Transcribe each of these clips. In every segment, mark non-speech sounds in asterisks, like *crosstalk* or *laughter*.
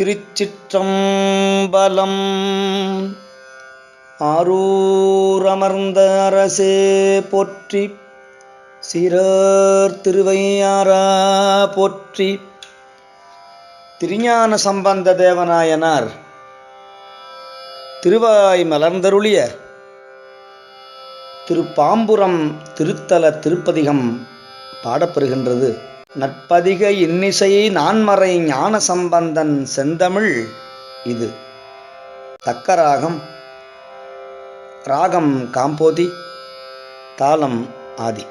திருச்சிற்றம்பலம். ஆரூரமர்ந்த அரசே போற்றி. சிறர் திருவையாரா போற்றி. திருஞான சம்பந்த தேவனாயனார் திருவாய் மலர்ந்தருளிய. திருப்பாம்புரம் திருத்தல திருப்பதிகம் பாடப்பெறுகின்றது. நற்பதிக இன்னிசை நான்மறை ஞான சம்பந்தன் செந்தமிழ் இது. தக்க ராகம் ராகம் காம்போதி தாளம் ஆதி.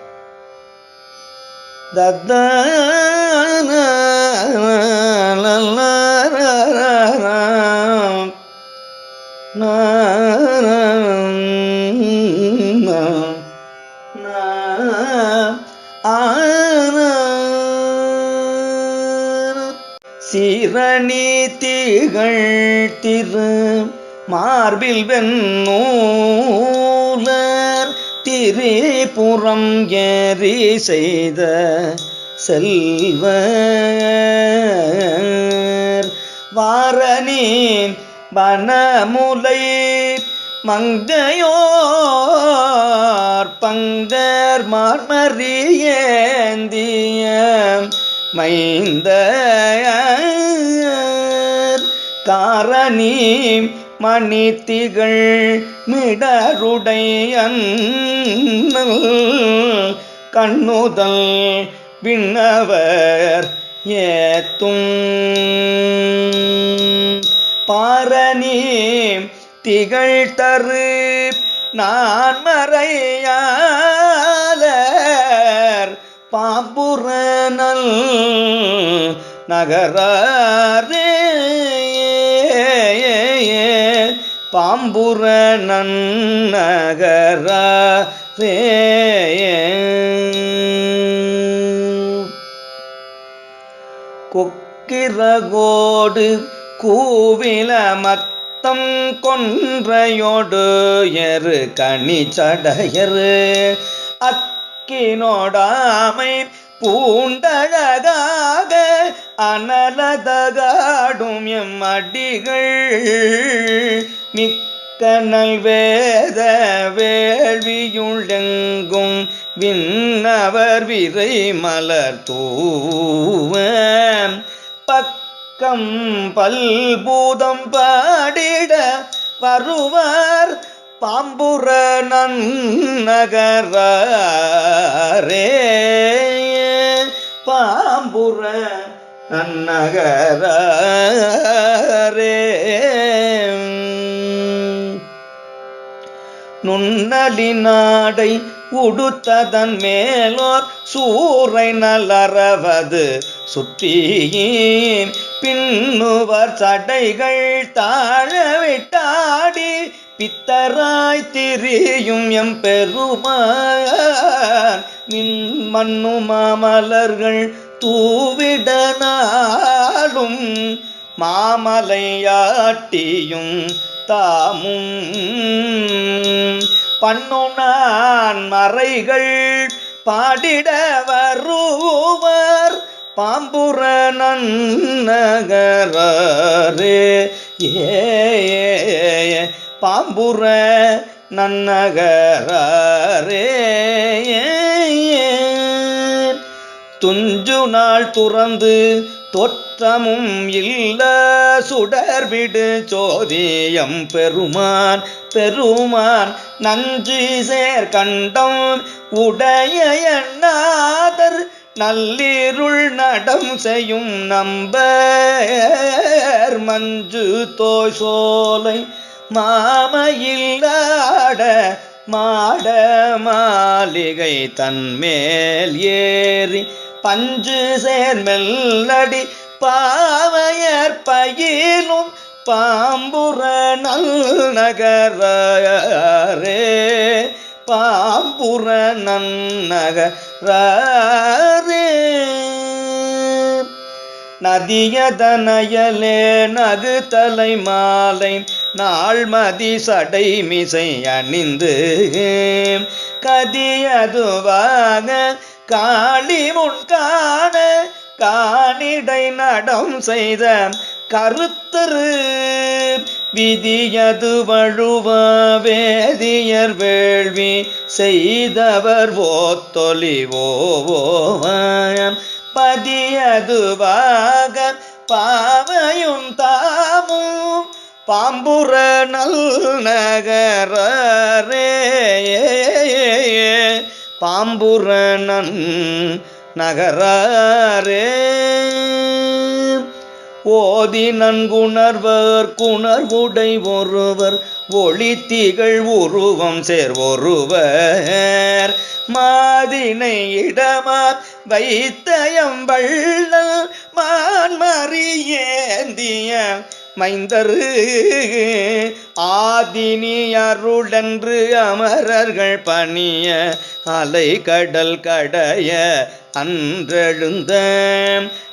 சீரணி நீத்திகள் திரு மார்பில் வெண்ணூலர் திரிபுறம் ஏறி செய்த செல்வர். வாரணின் வனமுலை மங்கையோர் பங்கர் மார்மறியேந்திய மைந்த தாரணி மணித்திகள் மிடருடையன் கண்ணுதல் விண்ணவர் ஏத்தும். பாரணி திகழ் தரு நான் மறையாளர் பாம்புரனல் நகரே பாம்புர நன்னகரே கொக்கிரகோடு கூவில மத்தம் கொன்றையோடு எரு கனி சடையரு அக்கினோடாமை பூண்டழகாக அனலதகாடும் எம் அடிகள். மிக்கனல் வேத வேள்வியுள்ளெங்கும் விண்ணவர் விரை மலர் தூவ பக்கம் பல்பூதம் பாடிட வருவார் பாம்புர நன்னகரே பாம்புர நன்னகரே. நுண்ணலி நாடை உடுத்ததன் மேலோர் சூறை நலறவது சுற்றியின் பின்னுவர் சடைகள் தாழவிட்டாடி பித்தராய் திரியும் எம் பெருமான். நின் மண்ணு மாமலர்கள் தூவிடனாலும் மாமலையாட்டியும் தாமும். பண்ணுனான் மறைகள் பாடிட வருவர் பாம்புர நன்னகரே ஏ பாம்புர நன்னகரே ஏ. துஞ்சு நாள் துறந்து தோற்றமும் இல்ல சுடர்விடு சோதியம் பெருமான் பெருமான் நஞ்சி சேர் கண்டம் உடைய எண்ணாதர் நல்லிருள் நடம் செய்யும் நம்பர் மஞ்சு தோய் சோலை மாமையில்லாட மாட மாளிகை தன்மேல் ஏறி பஞ்சு சேர்மெல்லடி பாவையர் பயிலும் பாம்புற நல் நகரே பாம்புர நன்னகரே நதியதனயலே நகு தலை மாலை நாள்மதி சடை மிசை அணிந்து கதியதுவாக காளி முன் காண காணிடை நடம் செய்த கருத்தரு. விதியது வழுவ வேதியர் வேள்வி செய்தவர் ஓத்தொலிவோவோம் பதியதுவாக பாவையும் தாமும் பாம்புற நல் நகரே பாம்புரணன் நகரே ஓதி நன்குணர்வர் குணர்வுடை ஒருவர் ஒளி திகழ் உருவம் சேர்வொருவர் மாதினை இடமா வைத்தயம் வள்ளல் மான்மறியேந்திய மைந்தரு. ஆதினி அருளன்று அமரர்கள் பணிய அலை கடல் கடைய அன்றெழுந்த.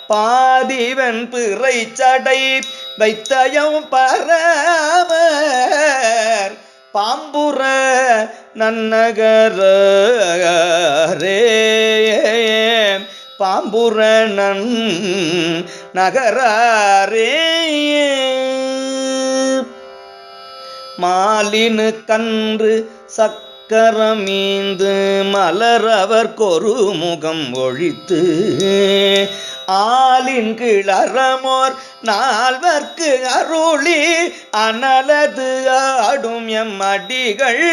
பாதிவன் பிறை சடை வைத்தயம் பரவர். பாம்புற நன்னகரே. பாம்புற நன் நகரே மாலினு கன்று சக்கரமீந்து மலரவர் கொரு முகம் ஒழித்து ஆலின் கிளறமோர் நால்வர்க்கு அருளி அனலது ஆடும் எம் அடிகள்.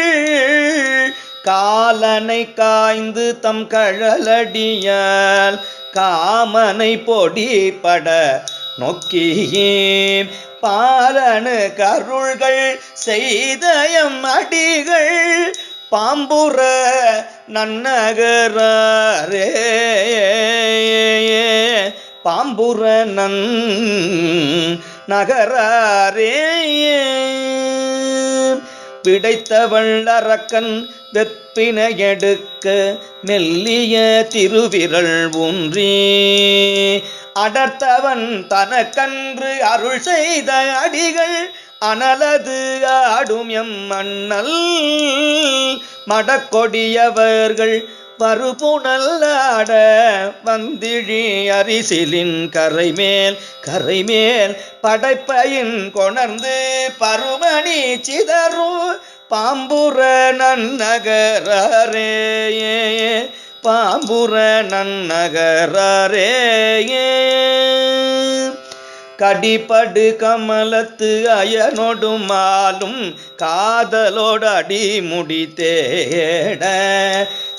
காலனை காய்ந்து தம் கழலடியால் காமனை பொடிபட நோக்கியே பாலனு கருள்கள் செய்தயம் அடிகள் பாம்புற நன்னகரே பாம்புற நன் நகரே பிடைத்தவள் அரக்கன் வெப்பின எடுக்க மெல்லிய திருவிரல் ஊன்றி அடர்த்தவன் தனக்கன்று அருள் செய்த அடிகள் அனலது ஆடும் எம் மண்ணல் மடக்கொடியவர்கள் பருபுணல்லாட வந்திழி அரிசிலின் கரைமேல் கரைமேல் படைப்பையின் கொணர்ந்து பருமணி சிதறும் பாம்புற நன்னகரே பாம்புற நன்னகரே கடிபடு கமலத்து அயனொடுமாலும் காதலோடு அடிமுடி தேட.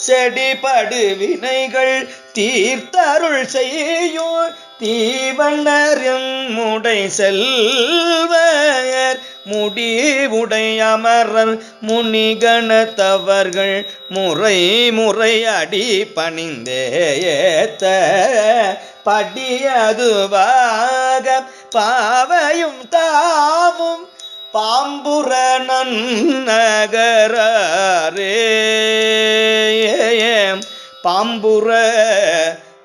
செடிபடு வினைகள் தீர்த்தருள் செய்யும் தீவண்ணரும் முடை செல்வர் முடிவுடையமரர் முனிகணத்தவர்கள் முறை முறை அடி பணிந்தேத்த படியதுவாக பாவையும் தாமும் பாம்புற நகரே பாம்புற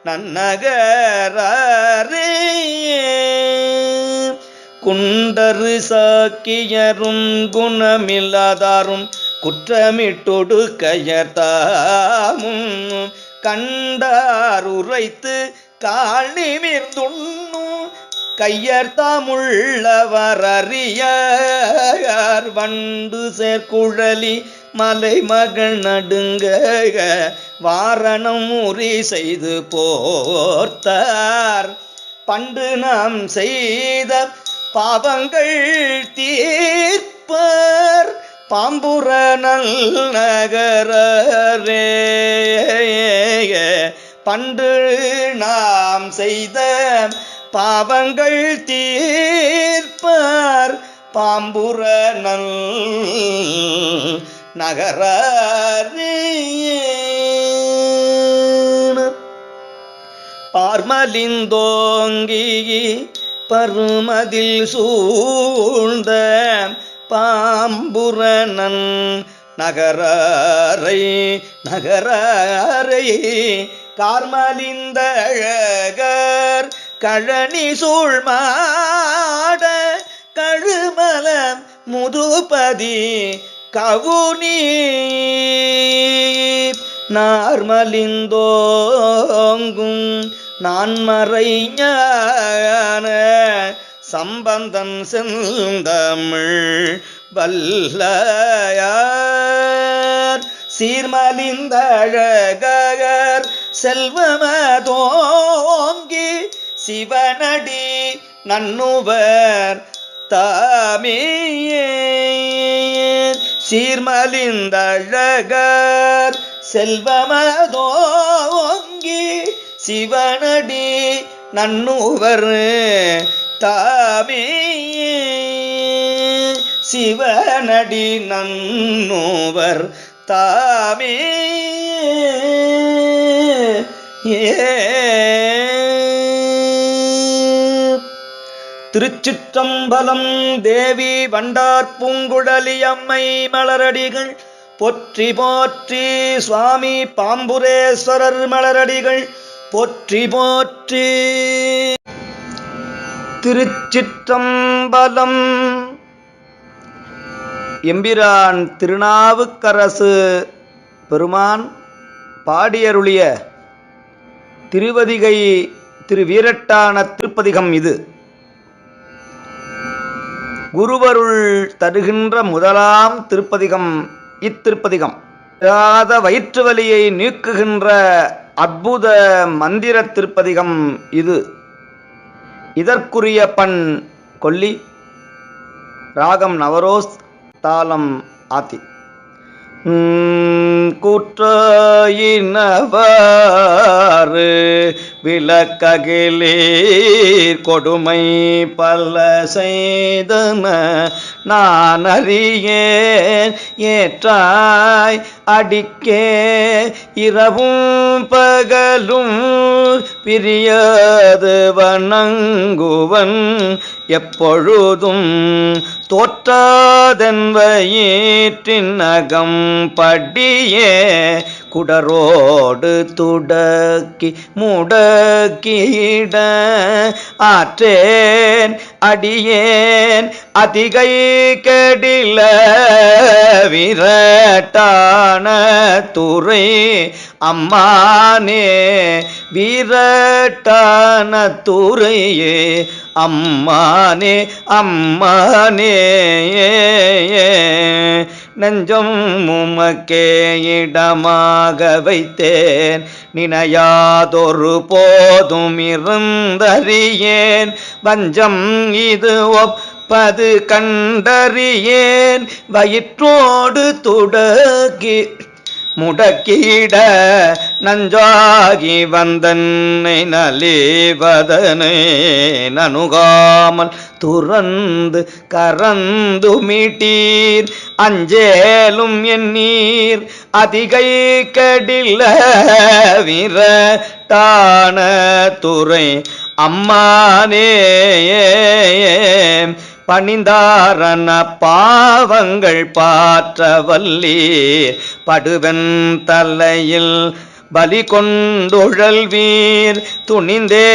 நன்னகரே குண்டரு சாக்கியரும் குணமில்லாதாரும் குற்றமிட்டொடு கயர்த்தாமும் கண்டார் உரைத்து கால் நிமிர்ந்துண்ணும் கையர்தாமுள்ளவர் அறியார் வண்டு சேர்க்குழலி மலை மகள் நடுங்க வாரணம் உரி செய்து போர்த்தார். பண்டு நாம் செய்த பாவங்கள் தீர்ப்பர். பாம்புர நல் நகரே பண்டு நாம் செய்த பாவங்கள் தீர்ப்பார். பாம்புர நல் நகரே பார்மலிந்தோங்கி பருமதில் சூழ்ந்த பாம்புரணன் நகரரை நகரரை கார்மலிந்த அழகர் கழனி சூழ்மாட கழுமலம் முதுபதி கவுனி நார்மலிந்தோங்கும் நான்மறை ஞான சம்பந்தன் செந்தமிழ் வல்லையார். சீர்மலிந்தழகர் செல்வமதோங்கி சிவனடி நன்னுவர் தாமே சீர்மலிந்தழகர் செல்வமதோங்கி சிவனடி நன்னுவர் தாமே சிவனடி நன்னுவர் தாமே ஏ திருச்சிற்றம்பலம் தேவி வண்டார் பூங்குழலி அம்மை மலரடிகள் போற்றி போற்றி சுவாமி பாம்புரேஸ்வரர் மலரடிகள் போற்றி போற்றி. திருச்சிற்றம்பலம் எம்பிரான் திருநாவுக்கரசு பெருமான் பாடியருளிய திருவதிகை திரு வீரட்டான திருப்பதிகம் இது. குருவருள் தருகின்ற முதலாம் திருப்பதிகம் இத்திருப்பதிகம். இராத வயிற்று வலியை நீக்குகின்ற அற்புத மந்திர திருப்பதிகம் இது. இதற்குரிய பண் கொல்லி ராகம் நவரோஸ் தாளம் ஆத்தி. குற்றாயினவாறு விளக்ககிலீர் கொடுமை பல செய்தன. நான் அறியேன் ஏற்றாய் அடிக்கே இரவும் பகலும் பிரியாது வணங்குவன். எப்பொழுதும் தோற்றாதென்பயிற்றின் அகம் படியே குடரோடு துடக்கி முடக்கிட ஆற்றேன். அடியேன். அதிகை கடில விரட்டான துறை அம்மானே விரட்டான துறையே அம்மானே அம்மானே நெஞ்சம் உமக்கே இடமாக வைத்தேன். நினையாதொரு போதும் இருந்தறியேன். வஞ்சம் இது ஒப்பது கண்டறியேன். வயிற்றோடு துடக்கி முடக்கிட நஞ்சாகி வந்தன்னை நலிவதனை. நனுகாமல் துறந்து கறந்து மீட்டீர். அஞ்சேலும் என் நீர் அதிகை கடில விரட்டான துறை அம்மானே பணிந்தாரன பாவங்கள் பாற்ற வல்லி படுவன் தலையில் பலி கொண்டுழல்வீர் துணிந்தே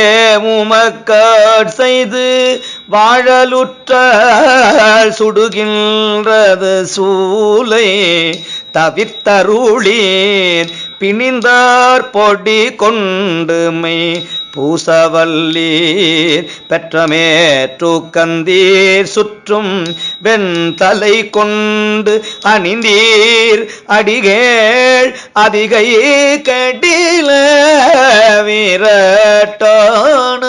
உமக்காட் செய்து வாழலுற்ற சுடுகின்றது சூலை தவிர்த்தருளீர். பிணிந்தார் பொடி கொண்டுமை பூசவல்லீர். பெற்றமேற்று கந்தீர் சுற்றும் வெண்தலை கொண்டு அணிந்தீர். அடிகேள் அதிகை கடில வீரட்டான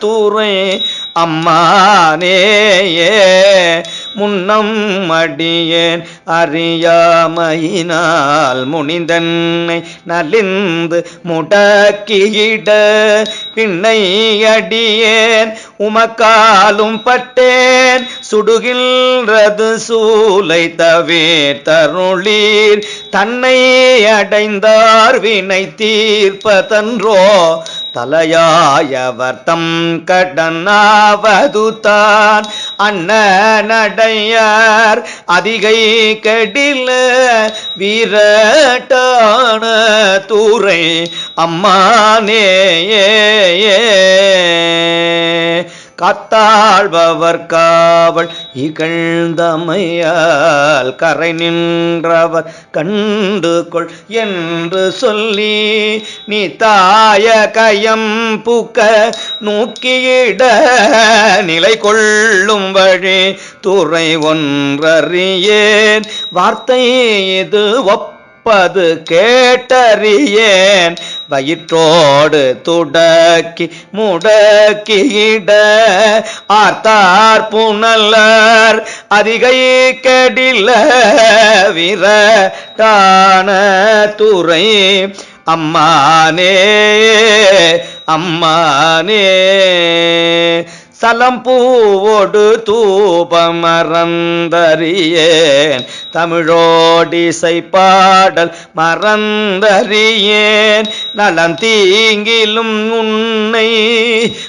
தூரை அம்மானேயே முன்னம் அடியேன் அறியாமையினால் முனிந்தன்னை நலிந்து முடக்கியிட பின்னை அடியேன் உமக்காலும் பட்டேன். சுடுகின்றது சூலை தவிர் தருளீர். தன்னை அடைந்தார் வினை தீர்ப்பதன்றோ. தலையாயவர் தம் கடனாவது தான். அண்ணனடையார் அதிகை கடில. வீரட்டான தூரை அம்மானே காத்தாழ்பவர் காவல் இகழ்ந்தமையால் கரை நின்றவர் கண்டு கொள் என்று சொல்லி நீ தாய கயம் பூக்க நோக்கியிட நிலை கொள்ளும் வழி துறை ஒன்றறியேன். வார்த்தை இது ஒப்பது கேட்டறியேன். வயிற்றோடு துடக்கி முடக்கிட ஆர்த்தார் புனல்லார் அதிகை கெடில விரட்டான துறை அம்மானே அம்மானே. சலம்பூவோடு தூபமறந்தறியேன். தமிழோடிசை பாடல் மறந்தறியேன். நலம் தீங்கிலும் உன்னை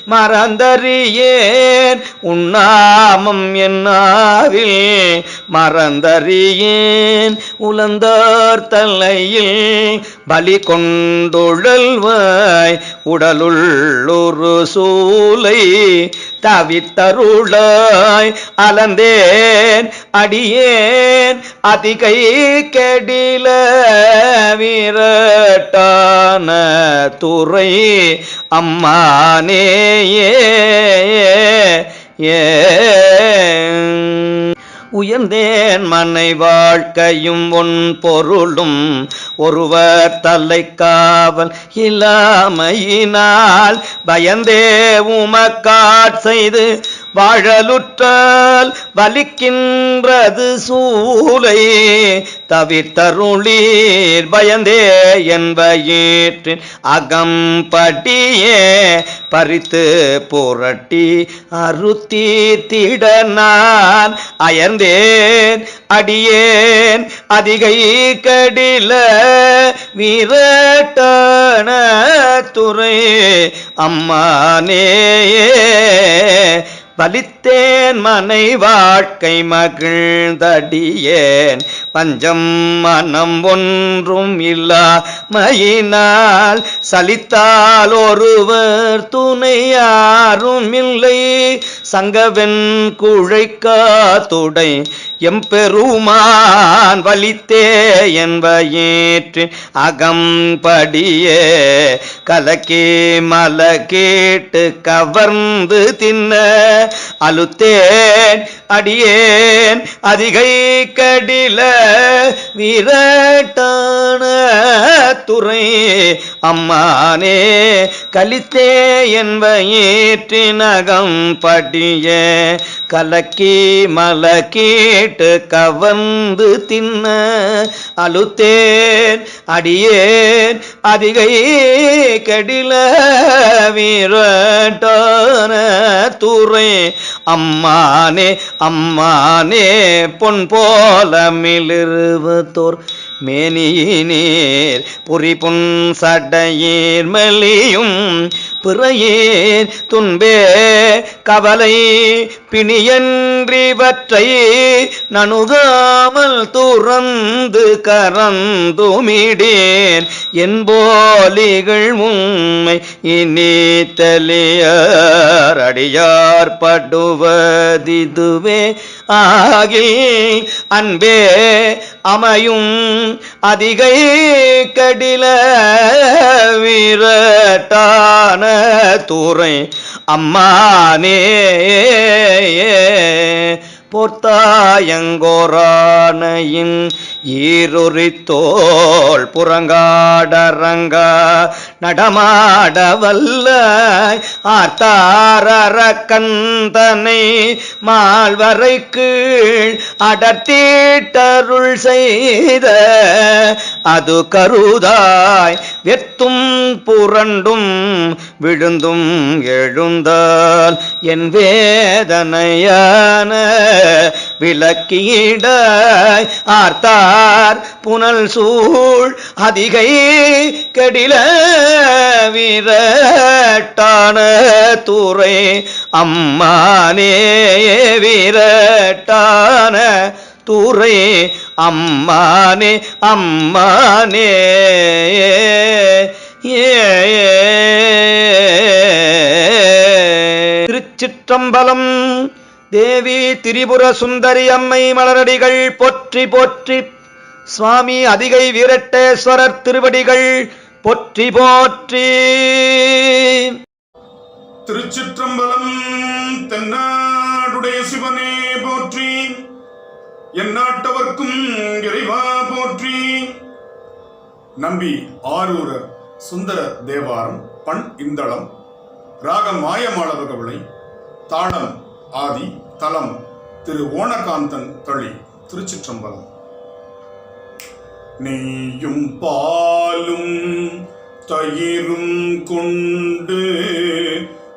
மறந்தறியேன். உண்ணாமம் என்னாவில் மறந்தறியேன். உலந்தார் தலையில் பலி கொண்டுழல்வாய். உடலுள்ளொரு சூலை தவித்தருளாய் அலந்தேன் அடியேன் அதிகை கெடில வீரட்டான துறை அம்மானேயே. ஏ உயர்ந்தேன் மனை வாழ்க்கையும் ஒன் பொருளும். ஒருவர் தலை காவல் இல்லாமையினால் பயந்தே உமக்காட் செய்து வாழலுற்றால் வலிக்கின்றது சூலை தவிர்த்தருளீர் பயந்தே என்பயிற்றின் அகம்படியே பறித்து புரட்டி அறுத்தி திட நான் அயர்ந்தேன் அடியேன் அதிகை கடில வீரட்டான துறை அம்மானேயே அம்மானே பலித்தேன் மனை வாழ்க்கை மகிழ்ந்தடியேன். பஞ்சம் மனம் ஒன்றும் இல்லா மயினால் சலித்தால் ஒருவர் துணை யாரும் இல்லை. சங்கவென் குழைக்கா துடை எம்பெருமான் வலித்தே என்பயிற்றின் அகம்படியே கலக்கே மல கேட்டு கவர்ந்து தின்ன আলোতে அடியேன் அதிகை கடில விரட்டான துறை. அம்மானே கலித்தே என்பயிற்றினகம் படிய. கலக்கி மல கேட்டு கவர்ந்து தின்ன. அழுத்தேன் அடியேன் அதிகை கடில வீரட்டான துறை. அம்மானே அம்மானே பொன் போல மிளிருவத்தோர் மேனியினீர் புரிபுன் சடையீர் மெலியும் பிறையீர் துன்பே கவலை பிணியன்றிவற்றை நணுகாமல் துறந்து கறந்துமிடேன் என்போலிகள் உண்மை இனி தெளியார் அடியார் படுவதிதுவே ஆகில் அன்பே அமையும் அதிகை கடில வீரட்டான தூரை அம்மானே. போர்த்தாயங்கோரானையின் ஈருரித்தோள் புறங்காடரங்க நடமாட வல்ல ஆர்த்தார கந்தனை மால்வரை கீழ் அடர்த்தீட்டருள் செய்த அது கருதாய் வெத்தும் புரண்டும் விழுந்தும் எழுந்தால் என் வேதனையான விளக்கீடாய் ஆர்த்தார் புனல் சூழ் அதிகை கடில வீரட்டான துறை அம்மானே வீரட்டான துறை அம்மானே அம்மானே. ஏ திருச்சிற்றம்பலம் தேவி திரிபுர சுந்தரி அம்மை மலரடிகள் போற்றி போற்றி சுவாமி அதிகை வீரட்டேஸ்வரர் திருவடிகள் போற்றி போற்றி. திருச்சிற்றம்பலம் தென்னாடுடைய சிவனே போற்றி. எந்நாட்டவர்க்கும் இறைவா போற்றி. நம்பி ஆரூரர் சுந்தர தேவாரம் பண் இந்தளம் ராகம் மாயமாளவ தாளம் ஆதி தலம் திரு ஓணகாந்தன் தளி திருச்சிற்றம்பலம். நெய்யும் பாலும் தயிரும் கொண்டு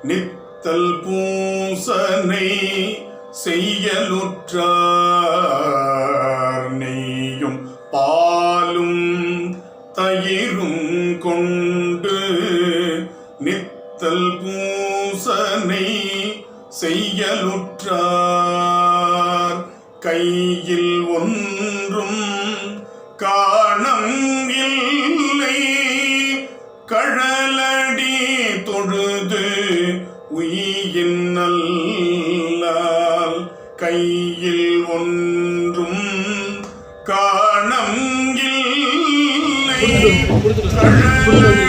நித்தல் பூசனை செய்யலுற்றார். நெய்யும் பாலும் தயிரும் கொண்டு நித்தல் பூசனை செய்யலுற்றார். கையில் ஒன்றும் 但 *laughs* 不